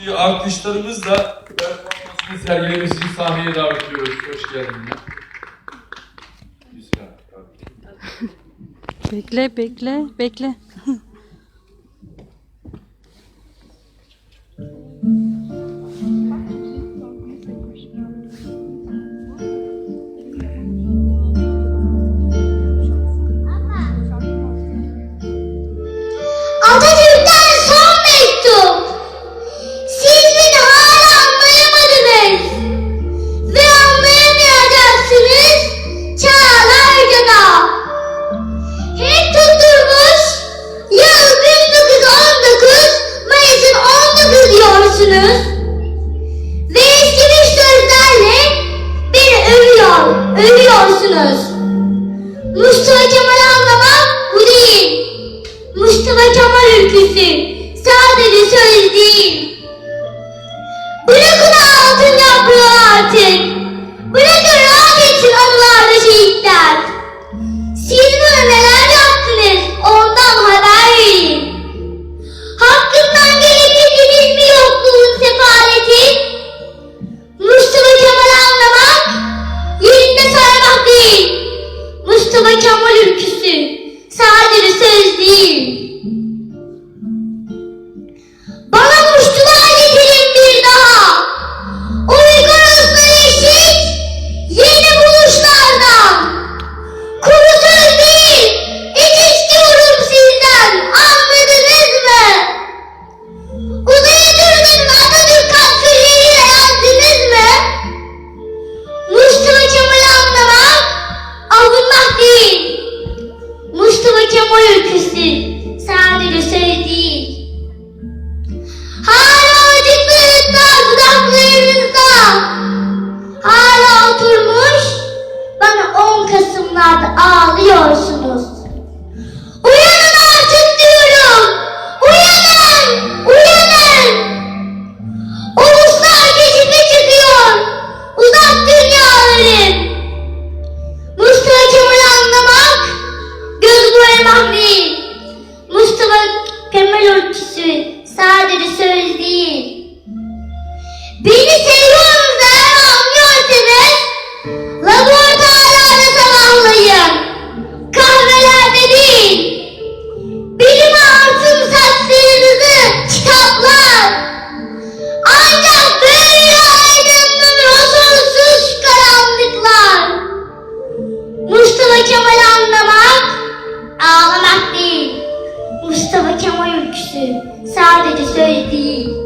Müziği alkışlarımızla performansını sergilemesi için sahneye davet ediyoruz. Hoş geldiniz. Bekle, bekle, bekle. oturmuş bana 10 Kasımlarda ağlıyorsun. Sadece söylediği